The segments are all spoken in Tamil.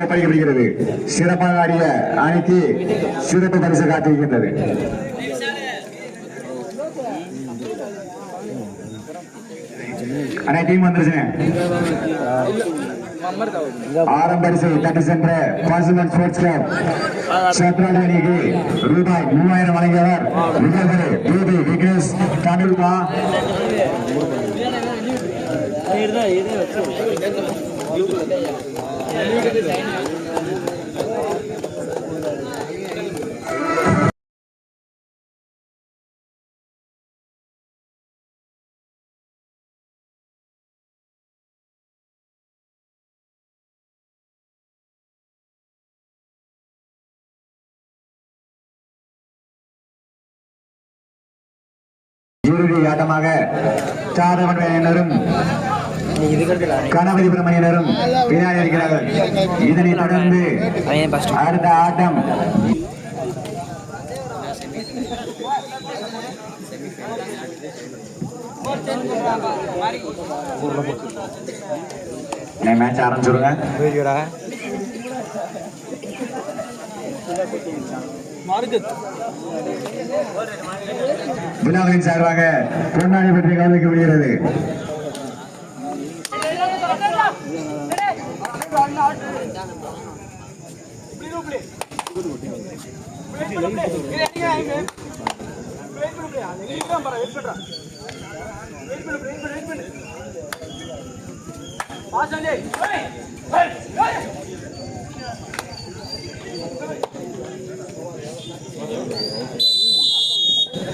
படிக்கப்படுகிறது சிறப்பாக ஆடிய அணிக்கு சிறப்பு பரிசு காத்திருக்கின்றது அண்ணா டீம் வந்துருச்சுங்க. ஆறாம் சென்ற கான்சுமன் ஸ்போர்ட்ஸ் கிளப். சேத்ராடி அணிக்கு ரூபாய் மூவாயிரம் வழங்கியவர் விஜயபுரி டிபி விக்னேஷ் தமிழ்மா. இறுதி ஆட்டமாக சாதவன் அணியினரும் கணபதி பிரமணியினரும் பின்னாடி இருக்கிறார்கள் இதனைத் தொடர்ந்து அடுத்த ஆட்டம். மேட்ச் ஆரம்பிச்சுடுங்க விழாவின் சார்பாக பொன்னாடி பற்றி கவனிக்க முடிகிறது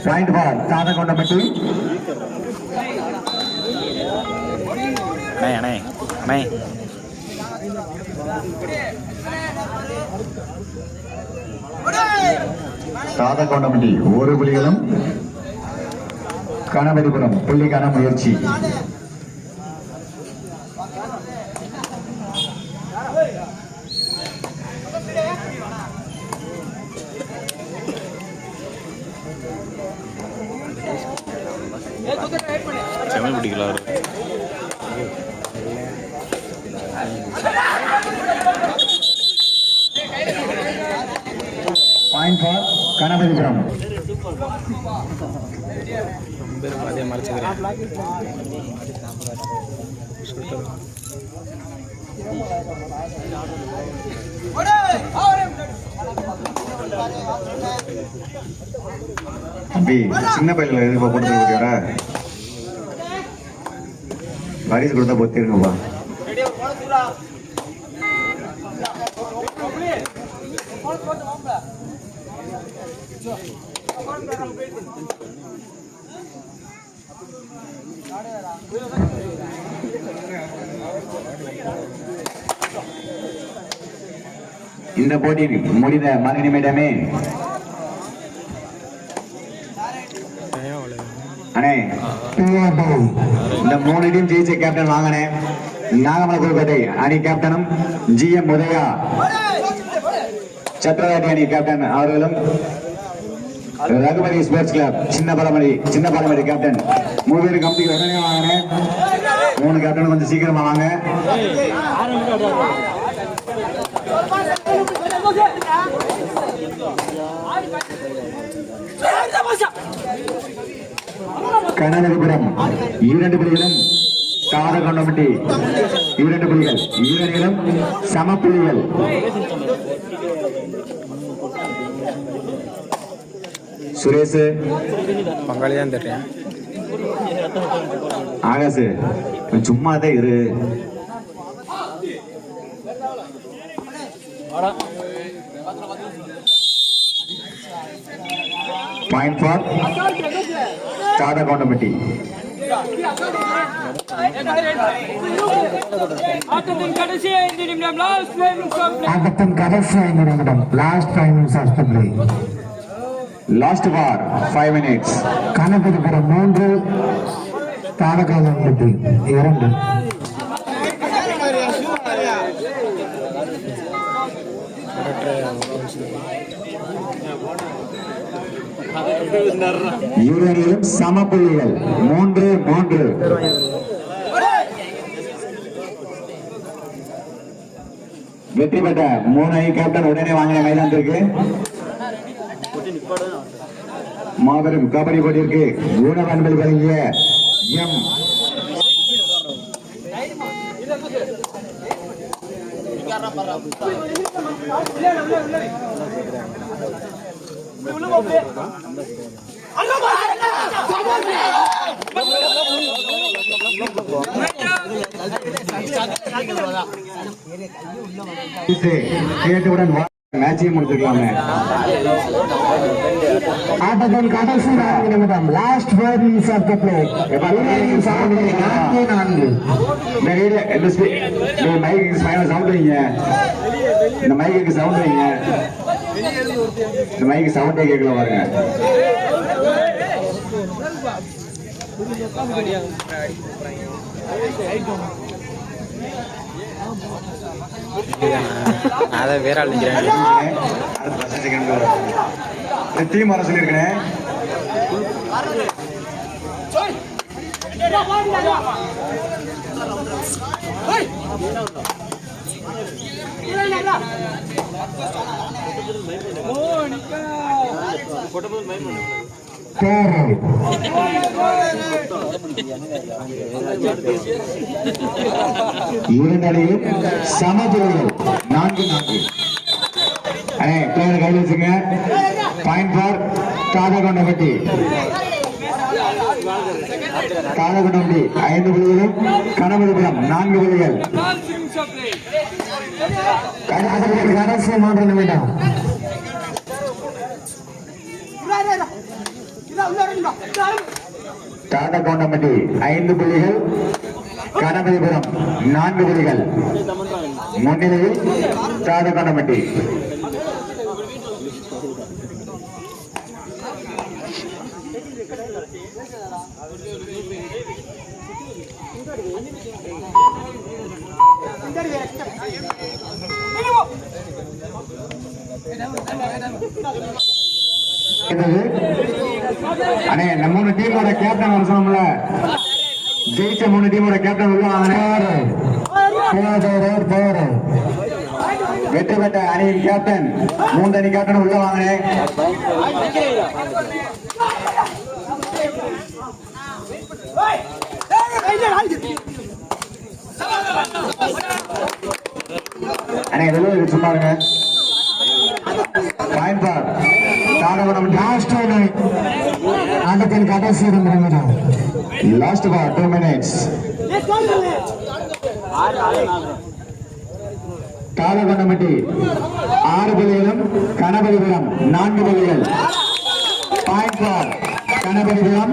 பாயிண்ட் பால் சாதகொண்டப்பட்டி அண்ணே அண்ணே அண்ணே சாதகொண்டப்பட்டி ஒரு புலிகளும் கணபதிபுரம் புள்ளிக்கான முயற்சி. ஃபார் கணபதிபுரம் அதே மறைச்சுக்கிறேன் தம்பி சின்ன பையல எதுக்கு போட்டு பரிசு கொடுத்தா பொத்திருங்கப்பா இந்த போட்டி முடிந்த மறு நிமிடமே அண்ணே இந்த மூணு டீம் ஜெயிச்ச கேப்டன் வாங்கினேன் நாகமலை புதுக்கோட்டை அணி கேப்டனும் ஜி எம் உதயா. சத்ரவாட்டி அணி கேப்டன் அவர்களும் ரகுமதி ஸ்போர்ட்ஸ் கிளப் சின்ன பரமணி சின்ன பலமடி கேப்டன் மூணு பேர் கம்பெனிக்கு உடனே வாங்கினேன் மூணு கேப்டன் கொஞ்சம் சீக்கிரமா வாங்க. கனகபுரம் இரண்டு புலிகளும் சாதகொண்டமட்டி இரண்டு புலிகள் ஈரணிகளும் சம புலிகள் சுரேஷ் பங்காளி தான் தெரியும் ஆகாசு சும்மா தான் இரு பாயிண்ட் ஃபார் சாதகொண்டமட்டி ஆட்டத்தின் கடைசி ஐந்து நிமிடம் லாஸ்ட் ஃபைவ் நிமிஷம் ஆட்டத்தின் கடைசி ஐந்து நிமிடம் last five play last for five minutes Ganapathipuram மூன்று. தாரகாலம்பட்டி இரண்டு. இருவரையும் சம புள்ளிகள் மூன்று மூன்று. வெற்றி பெற்ற மூணு கேப்டன் உடனே வாங்கின மைதானத்திற்கு. மாபெரும் கபடி போட்டிற்கு உணவு ஊனவன்பல் வழங்கிய எம். கேட்டுடன் மேட்சையும் முடிச்சுக்கலாமே ஆட்டத்தின் கடைசி நான்கு நிமிடம். Last four minutes of the play நான்கு நான்கு. இந்த ரேடியோ இந்த ஸ்பீ- மைக்கு சவுண்ட் வைங்க. இந்த மைக்கு சவுண்ட் வைங்க. இந்த மைக்கு சவுண்டே கேட்கல பாருங்க. நான் அதை வேற ஆள் நிற்கிறேன் அடுத்த பத்து செகண்ட் இந்த டீம் வர சொல்லியிருக்கேன் தேர்வு இரண்டு நான்கு நான்கு. அண்ணே பிளேயர் கையில் வச்சுங்க. பாயிண்ட் ஃபார் காதகொண்டபட்டி காதகொண்டபட்டி ஐந்து புள்ளிகளும் கனமதிபுரம் நான்கு புள்ளிகள். நான்கு நிமிஷம் play. கடைசி மூன்று நிமிடம் காதகொண்டபட்டி ஐந்து புள்ளிகள் கனமதிபுரம் நான்கு புள்ளிகள் முன்னிலையில் காதகொண்டபட்டி இருந்தது. அண்ணே நம்ம மூணு டீமோட கேப்டன் வர சொன்னோம்ல. ஜெயிச்ச மூணு டீமோட கேப்டன் உள்ள வாங்கினே வெற்றி பெற்ற அணியின் கேப்டன் மூன்று அணி கேப்டன் உள்ள வாங்கினே அண்ணே. வெளியே இருக்கு, சும்மா இருங்க? பாயிண்ட் பார் தாரகுணம் லாஸ்ட் ஆட்டத்தின் கடைசி நிமிடம் last for two minutes Kalakondamatti ஆறு புள்ளிகளும் கணபதிபுரம் நான்கு புள்ளிகள். பாயிண்ட் ஃபார் கணபதிபுரம்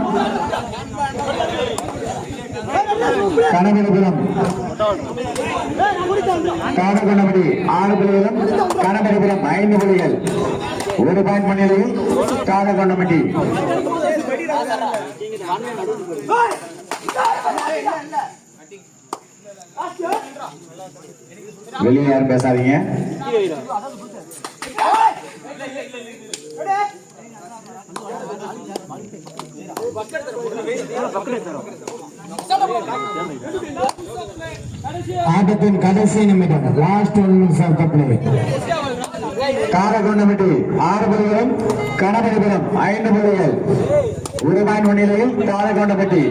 கணபதிபுரம் காலகொண்டமட்டி ஆறு புள்ளிகளும் கணபதிபுரம் ஐந்து புள்ளிகள். ஒரு பாயிண்ட் முன்னிலையில் காலகொண்டமட்டி வெளியே யாரும் பேசாதீங்க. ஆட்டத்தின் கடைசி நிமிடம் last one minutes of the play Karakundamitti ஆறு புள்ளிகளும் கணபதிபுரம் ஐந்து புள்ளிகள். ஒரு பாயிண்ட் முன்னிலையில் காரகுண்டப்பட்டி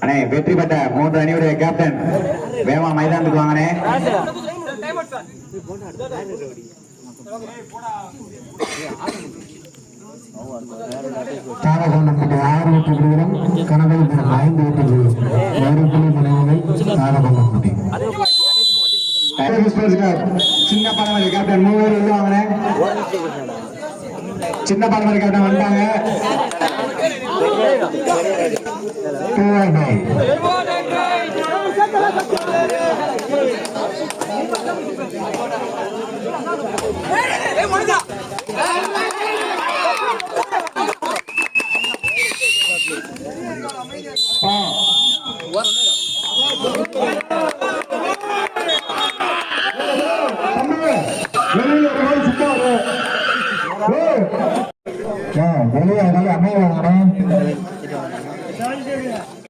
அண்ணே வெற்றி பெற்ற மூன்று அணியுடைய கேப்டன் வேமா மைதானத்துக்கு வாங்கனே தாரகோண்டப்பட்டி ஆறு வெற்றி புள்ளிகளும் கனகபுரம் ஐந்து வெற்றி புள்ளிகளும் ஒரு புள்ளி முனைவுகள் தாரகோண்டப்பட்டி சின்ன பாலமலை கேப்டன் மூணு பேர் உள்ள வாங்கனே சின்ன பாலமலை கேப்டன் வந்துட்டாங்க. Two and Reward